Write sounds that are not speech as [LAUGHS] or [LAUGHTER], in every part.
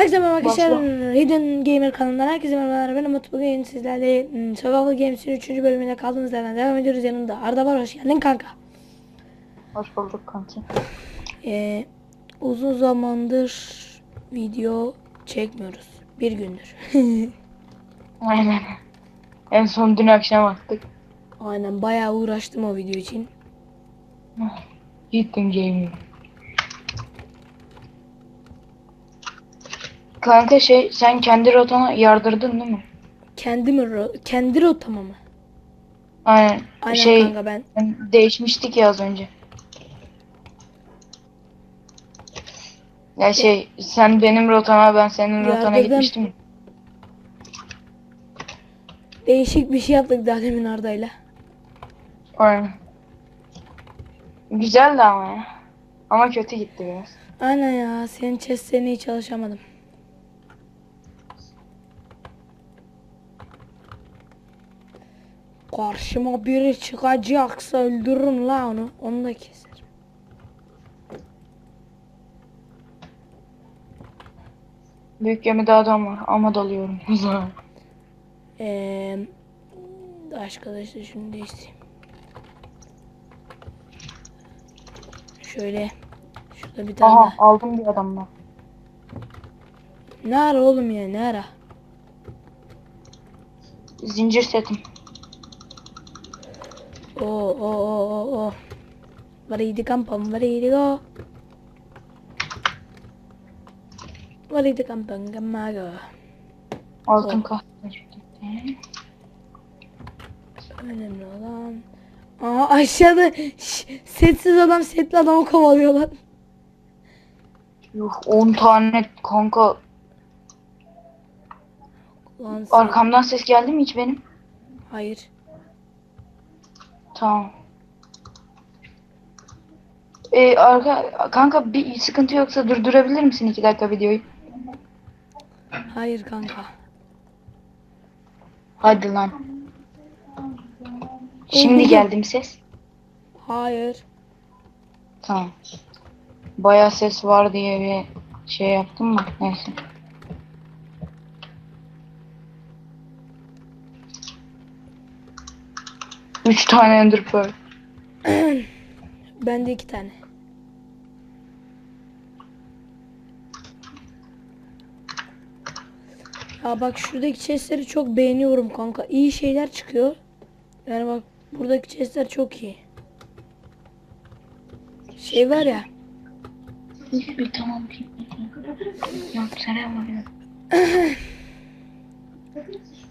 Herkese merhaba arkadaşlar. Başla. Hidden Gamer kanalından herkese merhabalar. Ben Umut. Bugün sizlerle hmm, Survival Games'in 3. bölümüne kaldığımız yerden devam ediyoruz. Yanımda Arda var. Hoş geldin kanka. Hoş bulduk kanki. Ee, uzun zamandır video çekmiyoruz. Bir gündür. [LAUGHS] Aynen. En son dün akşam attık. Aynen bayağı uğraştım o video için. Gittim gaming. Kanka şey sen kendi rotana yardırdın değil mi? Kendi mi ro- kendi rotama mı? Aynen. Aynen şey kanka ben. değişmiştik ya az önce. Ya şey sen benim rotana ben senin rotana gitmiştim. Değişik bir şey yaptık daha demin Arda'yla. Aynen. Güzeldi ama ya. Ama kötü gitti biraz. Aynen ya senin chestlerine hiç çalışamadım. Karşıma biri çıkacaksa öldürürüm la onu. Onu da keserim. Büyük gemide adam var ama dalıyorum. [LAUGHS] Ee, arkadaşlar şunu değiştireyim. Şöyle. Şurada bir tane Aha daha. aldım bir adamdan. Ne ara oğlum ya ne ara? Zincir setim. Oo oo oo oo oo. Varidi kampam varidi go. Varidi kampam gamago. Altın Oh. kahve. Önemli olan. Aa aşağıda şş, setsiz adam setli adamı kovalıyorlar. Yuh 10 tane kanka. Lan sen- Arkamdan ses geldi mi hiç benim? Hayır. Tamam. Ee, arka, kanka bir sıkıntı yoksa durdurabilir misin 2 dakika videoyu? Hayır kanka. Hadi lan. Şimdi Oldu. geldi mi ses? Hayır. Tamam. Baya ses var diye bir şey yaptım mı? Neyse. Üç tane Ender Pearl. [CLEARS THROAT] Bende iki tane. Ya bak şuradaki chestleri çok beğeniyorum kanka. İyi şeyler çıkıyor. Yani bak buradaki chestler çok iyi. Şey var ya. Bir tamam. Yok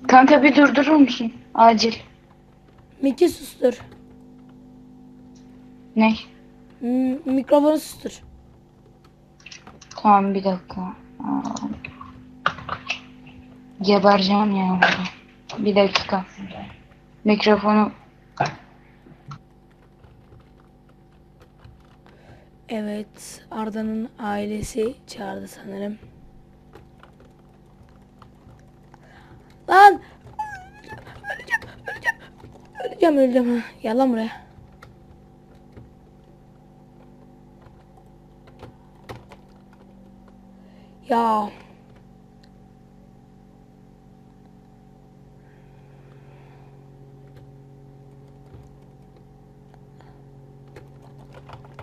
Kanka bir durdurur musun? Acil. Miki sustur. Ne? M- mikrofonu sustur. Tamam bir dakika. Aa. Gebereceğim ya burada. Bir dakika. Mikrofonu Evet, Arda'nın ailesi çağırdı sanırım. Lan! Öleceğim, öleceğim, ha. Gel lan buraya. Ya.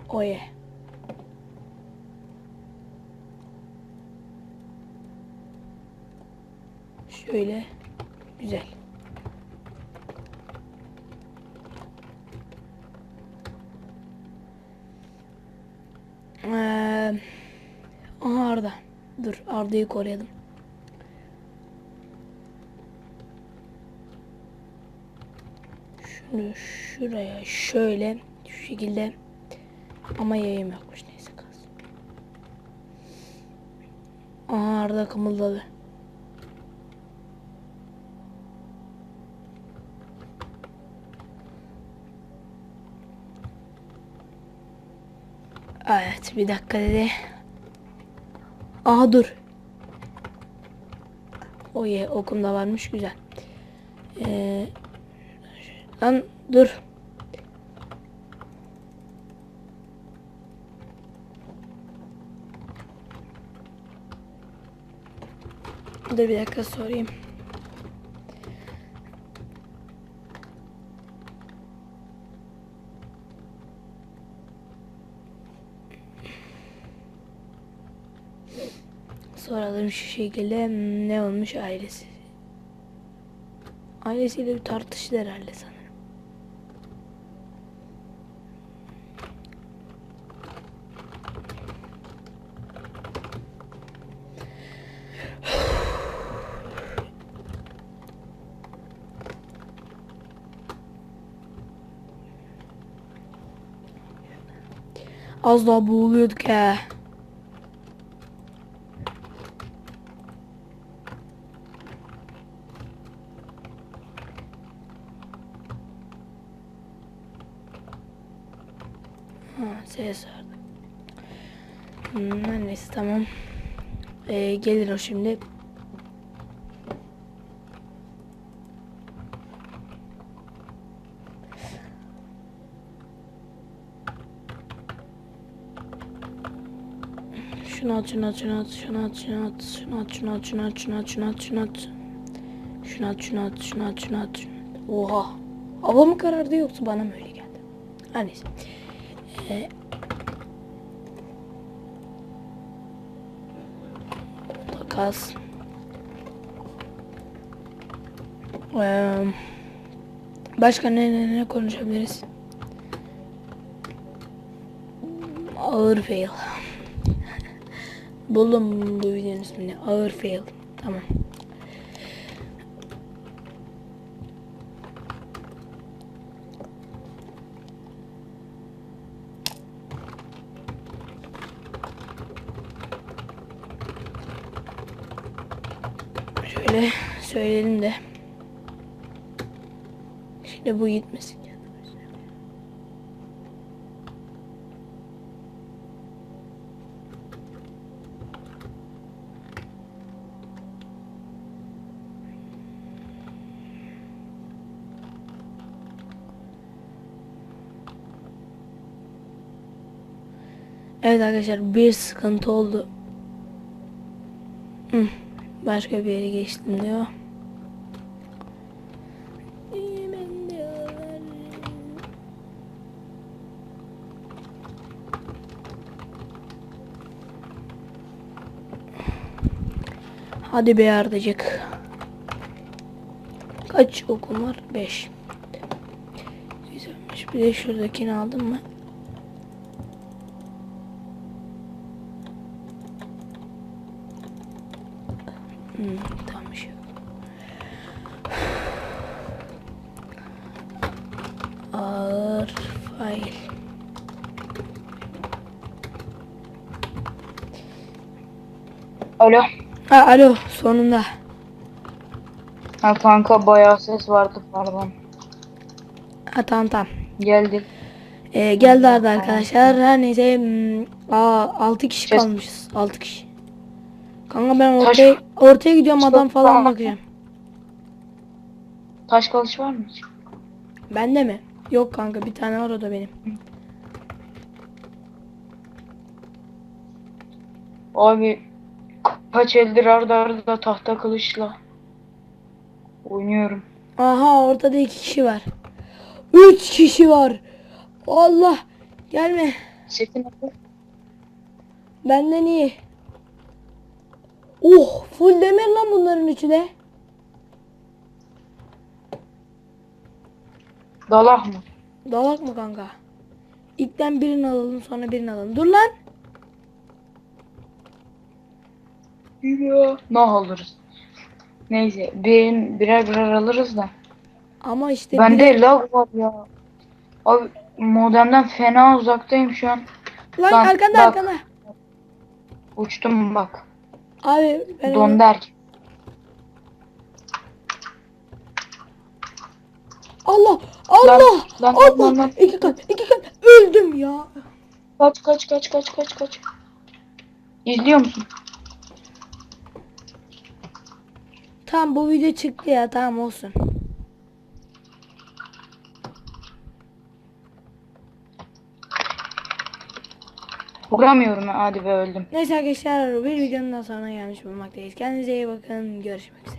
Oye. Şöyle. Güzel. Ee, aha Arda. Dur Arda'yı koruyalım. Şunu şuraya şöyle şu şekilde ama yayım yokmuş neyse kalsın. Aha Arda kımıldadı. Evet bir dakika dedi. Aha dur. Oye okum da varmış güzel. Ee, lan dur. Dur bir dakika sorayım. Soralım şu şekilde hmm, ne olmuş ailesi? Ailesiyle bir tartıştı herhalde sanırım. Az daha boğuluyorduk he. Ses vardı. Hmm, neyse tamam. Ee, gelir o şimdi. Şunu at, şunu at, şunu at, şunu at, şunu at, şunu at, şunu at, şunu at, şunu at, şunu at, şunu at. Şunu at, şunu at, şunu at, şunu at, şunu at. Oha. Hava mı karardı yoksa bana mı öyle geldi? Her. Ee, Ee, başka ne, ne, ne konuşabiliriz? Ağır fail. [LAUGHS] Buldum bu videonun ismini. Ağır fail. Tamam. Şöyle söyleyelim de. Şimdi bu gitmesin. Evet arkadaşlar bir sıkıntı oldu. Başka bir yere geçtim diyor. Hadi be Ardacık. Kaç okum var? 5. Güzelmiş. Bir de şuradakini aldım mı? Hmm, tamam bir şey yok. Ağır fail. Alo. Ha, alo sonunda. Ha kanka bayağı ses vardı pardon. Ha tamam tamam. Geldi. Ee, geldi arada arkadaşlar. Her neyse hmm, aa, 6 kişi Ses- kalmışız. 6 kişi. Kanka ben Taş- ortaya, ortaya gidiyorum Taş- adam falan bakacağım. Taş kılıç var mı? hiç? Bende mi? Yok kanka bir tane var o da benim. Abi kaç eldir arda arda tahta kılıçla oynuyorum. Aha ortada iki kişi var. Üç kişi var. Allah gelme. Setin adı? Benden iyi. Oh full demir lan bunların üçü de. Dalah mı? Dalak mı kanka? İlkten birini alalım sonra birini alalım. Dur lan. Ya. Ne alırız? Neyse bir, birer birer alırız da. Ama işte Bende biri- lag var ya. Abi modemden fena uzaktayım şu an. Lan Bak, arkanda bak. arkanda. Uçtum bak. Abi ben Dondu erkek. Allah Allah lan, Allah lan, lan. iki kat iki kat öldüm ya. Kaç kaç kaç kaç kaç kaç. İzliyor musun? Tamam bu video çıktı ya tamam olsun. Vuramıyorum hadi be öldüm. Neyse arkadaşlar bir videonun daha sonuna gelmiş bulunmaktayız. Kendinize iyi bakın. Görüşmek üzere.